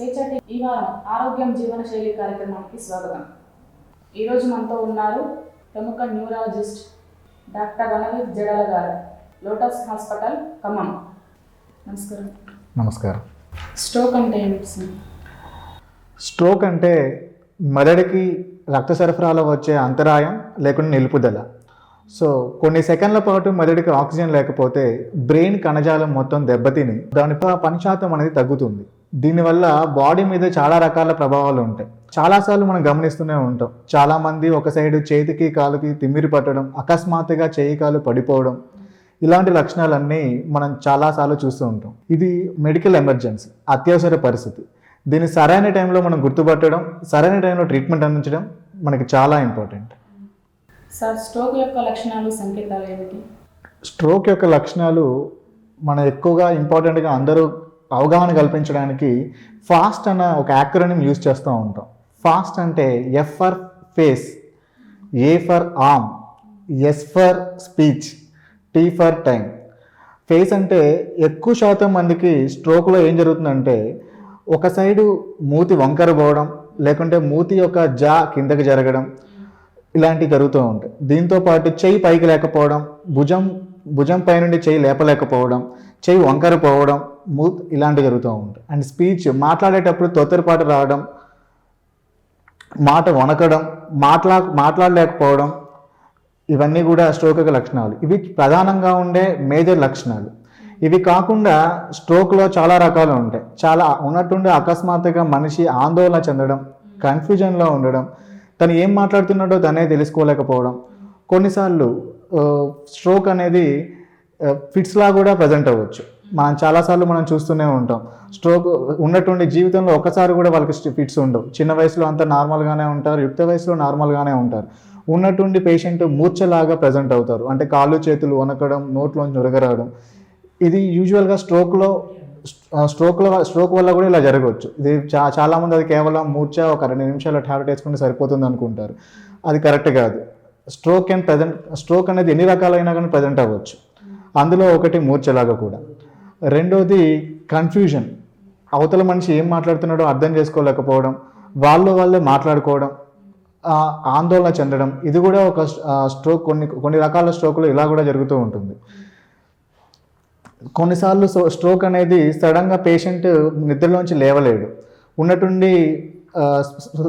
స్వేచ్ఛటి ఈ వారం ఆరోగ్యం జీవన శైలి కార్యక్రమానికి స్వాగతం. ఈరోజు మనతో ఉన్నారు ప్రముఖ న్యూరాలజిస్ట్ డాక్టర్ రణవీర్ జడాల గారు లోటస్ హాస్పిటల్ ఖమ్మం. నమస్కారం. నమస్కారం. స్ట్రోక్ అంటే ఏమిటి స్ట్రోక్ అంటే మెదడుకి రక్త సరఫరాలో వచ్చే అంతరాయం లేకుండా నిలుపుదల. సో కొన్ని సెకండ్ల పాటు మెదడుకి ఆక్సిజన్ లేకపోతే బ్రెయిన్ కణజాలం మొత్తం దెబ్బతిని దాని పని శాతం అనేది తగ్గుతుంది. దీనివల్ల బాడీ మీద చాలా రకాల ప్రభావాలు ఉంటాయి. చాలాసార్లు మనం గమనిస్తూనే ఉంటాం. చాలామంది ఒక సైడు చేతికి కాలుకి తిమ్మిరి పట్టడం అకస్మాత్తుగా చేయి కాలు పడిపోవడం ఇలాంటి లక్షణాలన్నీ మనం చాలాసార్లు చూస్తూ ఉంటాం. ఇది మెడికల్ ఎమర్జెన్సీ అత్యవసర పరిస్థితి. దీన్ని సరైన టైంలో మనం గుర్తుపట్టడం సరైన టైంలో ట్రీట్మెంట్ అందించడం మనకి చాలా ఇంపార్టెంట్ సార్ స్ట్రోక్ యొక్క లక్షణాలు సంకేతాలు ఏమిటి? స్ట్రోక్ యొక్క లక్షణాలు మన ఎక్కువగా ఇంపార్టెంట్గా అందరూ అవగాహన కల్పించడానికి ఫాస్ట్ అన్న ఒక యాక్రోనిమ్ యూజ్ చేస్తూ ఉంటాం. ఫాస్ట్ అంటే F for face A for arm S for speech T for time face అంటే ఎక్కువ శాతం మందికి స్ట్రోక్లో ఏం జరుగుతుందంటే ఒక సైడు మూతి వంకర పోవడం లేకుంటే మూతి యొక్క జా కిందకి జరగడం ఇలాంటివి జరుగుతూ ఉంటాయి. దీంతో పాటు చెయ్యి పైకి లేకపోవడం భుజం భుజం పై నుండి చెయ్యి లేపలేకపోవడం చెయ్యి వంకర పోవడం మూత్ ఇలాంటివి జరుగుతూ ఉంటాయి. అండ్ స్పీచ్ మాట్లాడేటప్పుడు తొత్తరపాటు రావడం మాట వణకడం మాట్లా మాట్లాడలేకపోవడం ఇవన్నీ కూడా స్ట్రోక్ యొక్క లక్షణాలు. ఇవి ప్రధానంగా ఉండే మేజర్ లక్షణాలు. ఇవి కాకుండా స్ట్రోక్లో చాలా రకాలు ఉంటాయి. చాలా ఉన్నట్టుండి అకస్మాత్తుగా మనిషి ఆందోళన చెందడం కన్ఫ్యూజన్లో ఉండడం తను ఏం మాట్లాడుతున్నాడో తనే తెలుసుకోలేకపోవడం. కొన్నిసార్లు స్ట్రోక్ అనేది ఫిట్స్లా కూడా ప్రజెంట్ అవ్వచ్చు. మనం చాలాసార్లు మనం చూస్తూనే ఉంటాం. స్ట్రోక్ ఉన్నటువంటి జీవితంలో ఒకసారి కూడా వాళ్ళకి ఫిట్స్ ఉండవు. చిన్న వయసులో అంతా నార్మల్గానే ఉంటారు యుక్త వయసులో నార్మల్గానే ఉంటారు. ఉన్నటువంటి పేషెంట్ మూర్ఛలాగా ప్రజెంట్ అవుతారు. అంటే కాళ్ళు చేతులు వనకడం నోట్లోంచి ఉరగరావడం. ఇది యూజువల్గా స్ట్రోక్లో స్ట్రోక్లో స్ట్రోక్ వల్ల కూడా ఇలా జరగవచ్చు. ఇది చా చాలామంది అది కేవలం మూర్ఛ ఒక రెండు నిమిషాలు టాబ్లెట్ వేసుకుంటే సరిపోతుంది అనుకుంటారు. అది కరెక్ట్ కాదు. స్ట్రోక్ అండ్ ప్రజెంట్ స్ట్రోక్ అనేది ఎన్ని రకాలైనా కానీ ప్రజెంట్ అవ్వచ్చు. అందులో ఒకటి మూర్ఛలాగా కూడా. రెండోది కన్ఫ్యూజన్ అవతల మనిషి ఏం మాట్లాడుతున్నాడో అర్థం చేసుకోలేకపోవడం వాళ్ళు వాళ్ళే మాట్లాడుకోవడం ఆందోళన చెందడం ఇది కూడా ఒక స్ట్రోక్ కొన్ని కొన్ని రకాల స్ట్రోకులు ఇలా కూడా జరుగుతూ ఉంటుంది. కొన్నిసార్లు స్ట్రోక్ అనేది సడన్గా పేషెంట్ నిద్రలోంచి లేవలేడు. ఉన్నట్టుండి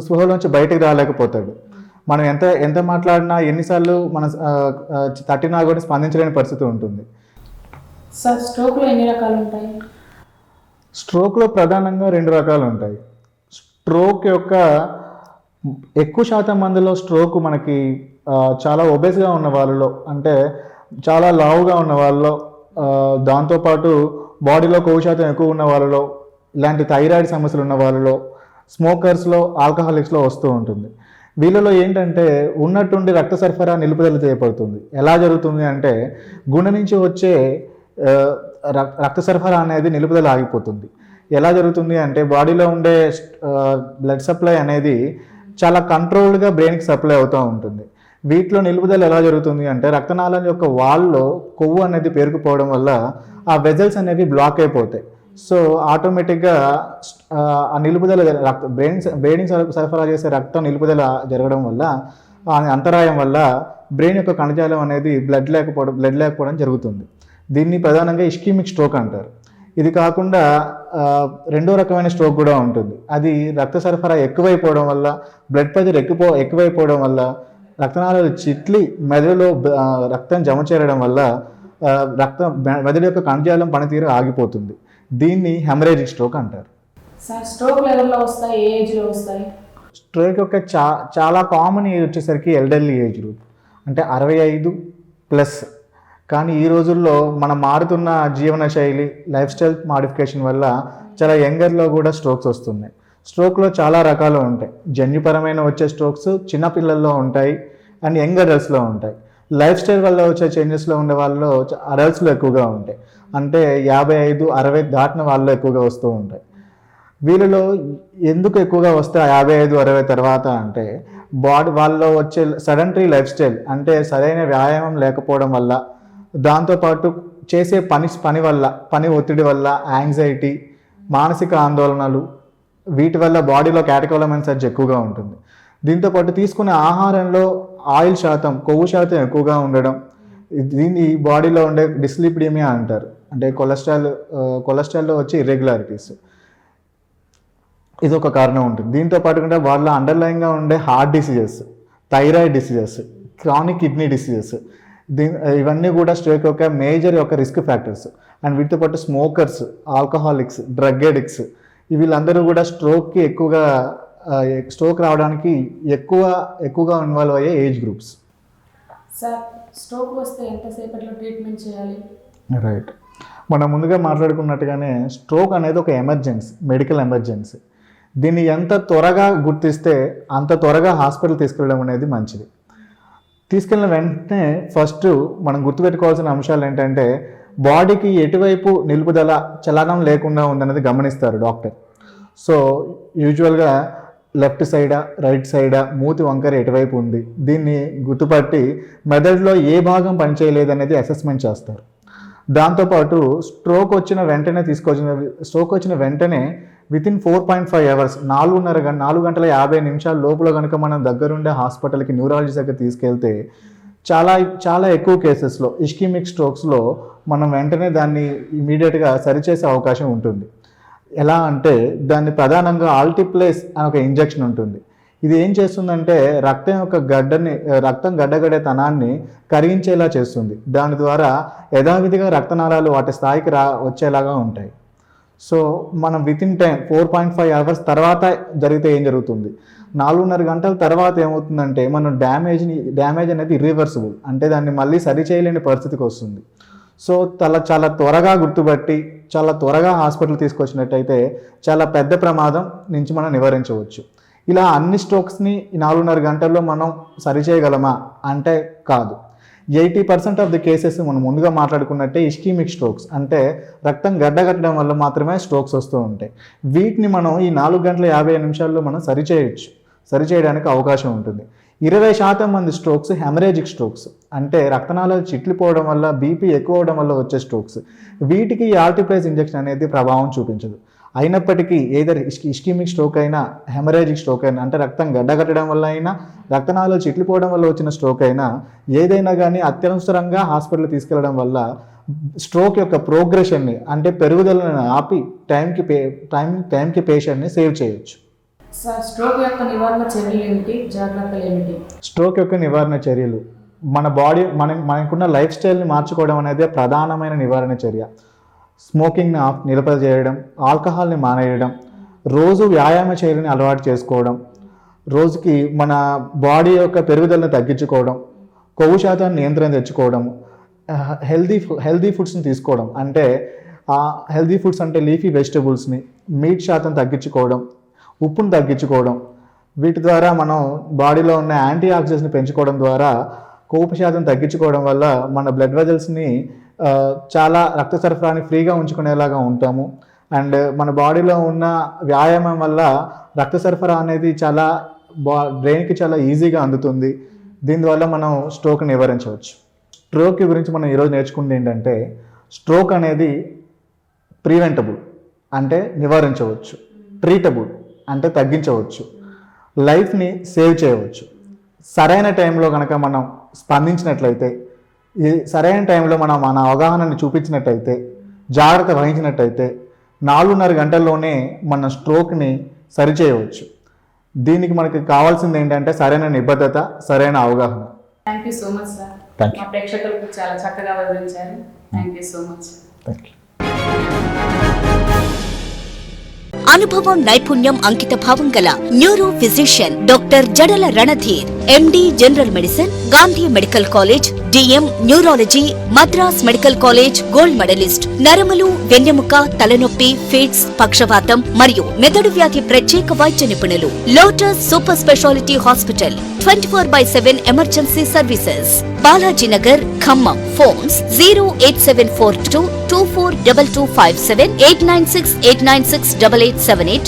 స్పృహలోంచి బయటకు రాలేకపోతాడు. మనం ఎంత ఎంత మాట్లాడినా ఎన్నిసార్లు మన తట్టినా కూడా స్పందించలేని పరిస్థితి ఉంటుంది. సార్ స్ట్రోక్లో ఎన్ని రకాలు ఉంటాయి స్ట్రోక్లో ప్రధానంగా రెండు రకాలు ఉంటాయి స్ట్రోక్ యొక్క ఎక్కువ శాతం మందిలో స్ట్రోక్ మనకి చాలా ఒబేస్గా ఉన్న వాళ్ళలో అంటే చాలా లావుగా ఉన్న వాళ్ళలో దాంతోపాటు బాడీలో కొవ్వు శాతం ఎక్కువ ఉన్న వాళ్ళలో ఇలాంటి థైరాయిడ్ సమస్యలు ఉన్న వాళ్ళలో స్మోకర్స్లో ఆల్కహాలిక్స్లో వస్తూ ఉంటుంది. వీళ్ళలో ఏంటంటే ఉన్నట్టుండి రక్త సరఫరా నిలుపుదల చేయబడుతుంది. ఎలా జరుగుతుంది అంటే గుండె నుంచి వచ్చే రక్త సరఫరా అనేది నిలుపుదల ఆగిపోతుంది. ఎలా జరుగుతుంది అంటే బాడీలో ఉండే బ్లడ్ సప్లై అనేది చాలా కంట్రోల్డ్గా బ్రెయిన్కి సప్లై అవుతూ ఉంటుంది. వీటిలో నిలుపుదల ఎలా జరుగుతుంది అంటే రక్తనాళం యొక్క వాల్లో కొవ్వు అనేది పేరుకుపోవడం వల్ల ఆ వెజల్స్ అనేవి బ్లాక్ అయిపోతాయి. సో ఆటోమేటిక్గా ఆ నిలుపుదల రక్త బ్రెయిన్ బ్రెయిన్ సరఫరా చేసే రక్తం నిలుపుదల జరగడం వల్ల ఆ అంతరాయం వల్ల బ్రెయిన్ యొక్క కణజాలం అనేది బ్లడ్ లేకపోవడం బ్లడ్ లేకపోవడం జరుగుతుంది. దీన్ని ప్రధానంగా ఇష్కిమిక్ స్ట్రోక్ అంటారు. ఇది కాకుండా రెండో రకమైన స్ట్రోక్ కూడా ఉంటుంది. అది రక్త సరఫరా ఎక్కువైపోవడం వల్ల బ్లడ్ ప్రెషర్ ఎక్కువ ఎక్కువైపోవడం వల్ల రక్తనాళాలు చిట్లి మెదడులో రక్తం జమ చేరడం వల్ల రక్తం మెదడు యొక్క కణజాలం పనితీరు ఆగిపోతుంది. దీన్ని హెమరేజిక్ స్ట్రోక్ అంటారు. స్ట్రోక్ లెవెల్లో వస్తాయి ఏ ఏజ్లో వస్తాయి? స్ట్రోక్ యొక్క చా చాలా కామన్ ఏజ్ వచ్చేసరికి ఎల్డర్లీ ఏజ్ గ్రూప్. అంటే అరవై ఐదు ప్లస్ కానీ ఈ రోజుల్లో మనం మారుతున్న జీవన శైలి లైఫ్ స్టైల్ మాడిఫికేషన్ వల్ల చాలా యంగర్లో కూడా స్ట్రోక్స్ వస్తున్నాయి. స్ట్రోక్లో చాలా రకాలు ఉంటాయి. జన్యుపరమైన వచ్చే స్ట్రోక్స్ చిన్నపిల్లల్లో ఉంటాయి అండ్ యంగ్ అడల్ట్స్లో ఉంటాయి. లైఫ్ స్టైల్ వల్ల వచ్చే చేంజెస్లో ఉండే వాళ్ళు అడల్ట్స్లో ఎక్కువగా ఉంటాయి. అంటే యాభై ఐదు అరవై దాటిన వాళ్ళలో ఎక్కువగా వస్తూ ఉంటాయి. వీళ్ళలో ఎందుకు ఎక్కువగా వస్తే యాభై ఐదు అరవై తర్వాత అంటే బాడీ వాళ్ళలో వచ్చే సడన్టరీ లైఫ్ స్టైల్ అంటే సరైన వ్యాయామం లేకపోవడం వల్ల దాంతోపాటు చేసే పని పని వల్ల పని ఒత్తిడి వల్ల యాంగ్జైటీ మానసిక ఆందోళనలు వీటి వల్ల బాడీలో క్యాటకోలమైన్ సర్జ్ ఎక్కువగా ఉంటుంది. దీంతో పాటు తీసుకునే ఆహారంలో ఆయిల్ శాతం కొవ్వు శాతం ఎక్కువగా ఉండడం దీన్ని బాడీలో ఉండే డిస్లిపిడిమియా అంటారు. అంటే కొలెస్ట్రాల్ కొలెస్ట్రాల్లో uh, వచ్చే ఇర్రెగ్యులారిటీస్ ఇది ఒక కారణం ఉంటుంది. దీంతో పాటు వాళ్ళ అండర్లైన్గా ఉండే heart diseases thyroid diseases chronic kidney diseases దీ ఇవన్నీ కూడా స్ట్రోక్ యొక్క మేజర్ యొక్క రిస్క్ ఫ్యాక్టర్స్. అండ్ వీటితో పాటు స్మోకర్స్ ఆల్కహాలిక్స్ డ్రగ్ ఎడిక్ట్స్ వీళ్ళందరూ కూడా స్ట్రోక్కి ఎక్కువగా స్ట్రోక్ రావడానికి ఎక్కువ ఎక్కువగా ఇన్వాల్వ్ అయ్యే ఏజ్ గ్రూప్స్. సార్ స్ట్రోక్ వస్తే ఎంతసేపట్లో ట్రీట్మెంట్ చేయాలి? రైట్. మనం ముందుగా మాట్లాడుకున్నట్టుగానే స్ట్రోక్ అనేది ఒక ఎమర్జెన్సీ మెడికల్ ఎమర్జెన్సీ. దీన్ని ఎంత త్వరగా గుర్తిస్తే అంత త్వరగా హాస్పిటల్ తీసుకెళ్ళడం అనేది మంచిది. తీసుకెళ్ళిన వెంటనే ఫస్ట్ మనం గుర్తుపెట్టుకోవాల్సిన అంశాలు ఏంటంటే బాడీకి ఎటువైపు నిలుపుదల చలనం లేకుండా ఉందనేది గమనిస్తారు డాక్టర్. సో యూజువల్గా లెఫ్ట్ సైడా రైట్ సైడా మూతి వంకర ఎటువైపు ఉంది? దీన్ని గుర్తుపట్టి మెదడులో ఏ భాగం పనిచేయలేదనేది అసెస్మెంట్ చేస్తారు. దాంతోపాటు స్ట్రోక్ వచ్చిన వెంటనే తీసుకొచ్చిన స్ట్రోక్ వచ్చిన వెంటనే within four point five hours నాలుగున్నర గంట నాలుగు గంటల యాభై నిమిషాల లోపల కనుక మనం దగ్గరుండే హాస్పిటల్కి న్యూరాలజీ దగ్గర తీసుకెళ్తే చాలా చాలా ఎక్కువ కేసెస్లో ఇష్కిమిక్ స్ట్రోక్స్లో మనం వెంటనే దాన్ని ఇమీడియట్గా సరిచేసే అవకాశం ఉంటుంది. ఎలా అంటే దాన్ని ప్రధానంగా ఆల్టిప్లేస్ అని ఒక ఇంజెక్షన్ ఉంటుంది. ఇది ఏం చేస్తుందంటే రక్తం యొక్క గడ్డని రక్తం గడ్డగడే తనాన్ని కరిగించేలా చేస్తుంది. దాని ద్వారా యథావిధిగా రక్తనాళాలు వాటి స్థాయికి రా వచ్చేలాగా ఉంటాయి. సో మనం within time four point five hours తర్వాత జరిగితే ఏం జరుగుతుంది? నాలుగున్నర గంటల తర్వాత ఏమవుతుందంటే మనం డ్యామేజ్ని డ్యామేజ్ అనేది ఇర్రివర్సిబుల్ అంటే దాన్ని మళ్ళీ సరి చేయలేని పరిస్థితికి వస్తుంది. సో చాలా చాలా త్వరగా గుర్తుపట్టి చాలా త్వరగా హాస్పిటల్ తీసుకొచ్చినట్టయితే చాలా పెద్ద ప్రమాదం నుంచి మనం నివారించవచ్చు. ఇలా అన్ని స్ట్రోక్స్ని నాలుగున్నర గంటల్లో మనం సరిచేయగలమా అంటే కాదు. Eighty percent of the cases మనం ముందుగా మాట్లాడుకున్నట్టే ఇష్కీమిక్ స్ట్రోక్స్. అంటే రక్తం గడ్డగట్టడం వల్ల మాత్రమే స్ట్రోక్స్ వస్తూ ఉంటాయి. వీటిని మనం ఈ నాలుగు గంటల యాభై నిమిషాల్లో మనం సరిచేయచ్చు. సరిచేయడానికి అవకాశం ఉంటుంది. ఇరవై శాతం మంది స్ట్రోక్స్ హెమరేజిక్ స్ట్రోక్స్. అంటే రక్తనాళాలు చిట్లిపోవడం వల్ల బీపీ ఎక్కువ అవడం వల్ల వచ్చే స్ట్రోక్స్. వీటికి ఈ ఆర్టిప్రైజ్ ఇంజెక్షన్ అనేది ప్రభావం చూపించదు. అయినప్పటికీ ఏదర్ ఇస్కిమిక్ స్ట్రోక్ అయినా హెమరేజిక్ స్ట్రోక్ అయినా అంటే రక్తం గడ్డగట్టడం వల్ల అయినా రక్తనాళాలు చిట్లిపోవడం వల్ల వచ్చిన స్ట్రోక్ అయినా ఏదైనా కానీ అత్యవసరంగా హాస్పిటల్ తీసుకెళ్ళడం వల్ల స్ట్రోక్ యొక్క ప్రోగ్రెషన్ని అంటే పెరుగుదలను ఆపి టైంకి పే టైం టైంకి పేషెంట్ని సేవ్ చేయొచ్చు. సార్ స్ట్రోక్ యొక్క నివారణ చర్యలు ఏమిటి? జాగ్రత్తలు ఏమిటి? స్ట్రోక్ యొక్క నివారణ చర్యలు. మన బాడీ మన మనకున్న లైఫ్ స్టైల్ని మార్చుకోవడం అనేది ప్రధానమైన నివారణ చర్య. స్మోకింగ్ని ఆఫ్ నిలుపద చేయడం ఆల్కహాల్ని మానేయడం రోజు వ్యాయామ చర్యని అలవాటు చేసుకోవడం రోజుకి మన బాడీ యొక్క పెరుగుదలను తగ్గించుకోవడం కొవ్వు శాతాన్ని నియంత్రణ తెచ్చుకోవడం హెల్దీ హెల్దీ ఫుడ్స్ని తీసుకోవడం. అంటే హెల్దీ ఫుడ్స్ అంటే లీఫీ వెజిటబుల్స్ని మీట్ శాతం తగ్గించుకోవడం ఉప్పును తగ్గించుకోవడం వీటి ద్వారా మనం బాడీలో ఉన్న యాంటీ ఆక్సిడెంట్స్ని పెంచుకోవడం ద్వారా కొవ్వు శాతం తగ్గించుకోవడం వల్ల మన బ్లడ్ వెజల్స్ని చాలా రక్త సరఫరాని ఫ్రీగా ఉంచుకునేలాగా ఉంటాము. అండ్ మన బాడీలో ఉన్న వ్యాయామం వల్ల రక్త సరఫరా అనేది చాలా బా బ్రెయిన్కి చాలా ఈజీగా అందుతుంది. దీనివల్ల మనం స్ట్రోక్ నివారించవచ్చు. స్ట్రోక్ గురించి మనం ఈరోజు నేర్చుకుంది ఏంటంటే స్ట్రోక్ అనేది ప్రివెంటబుల్ అంటే నివారించవచ్చు. ట్రీటబుల్ అంటే తగ్గించవచ్చు. లైఫ్ని సేవ్ చేయవచ్చు. సరైన టైంలో కనుక మనం స్పందించినట్లయితే సరైన టైంలో మనం మన అవగాహనని చూపించినట్టయితే జాగ్రత్త వహించినట్టయితే నాలుగున్నర గంటల్లోనే మన స్ట్రోక్ని సరిచేయవచ్చు. దీనికి మనకి కావాల్సింది ఏంటంటే సరైన నిబద్ధత సరైన అవగాహన. Thank you so much sir. మా ప్రేక్షకులకు చాలా చక్కగా వివరించారు. Thank you so much thank you అనుభవం నైపుణ్యం అంకిత భావం గల neuro physician doctor Jadala Randhir MD general medicine Gandhi medical college DM neurology Madras medical college gold medalist. నరములు వెన్నెముక తలనొప్పి ఫిట్స్ పక్షవాతం మరియు మెదడు వ్యాధి ప్రత్యేక వైద్య నిపుణులు. Lotus super speciality hospital twenty four by seven emergency services. Balajinagar Khammam. Phones zero eight seven four two two four double two five seven eight nine six eight nine six double eight seven eight.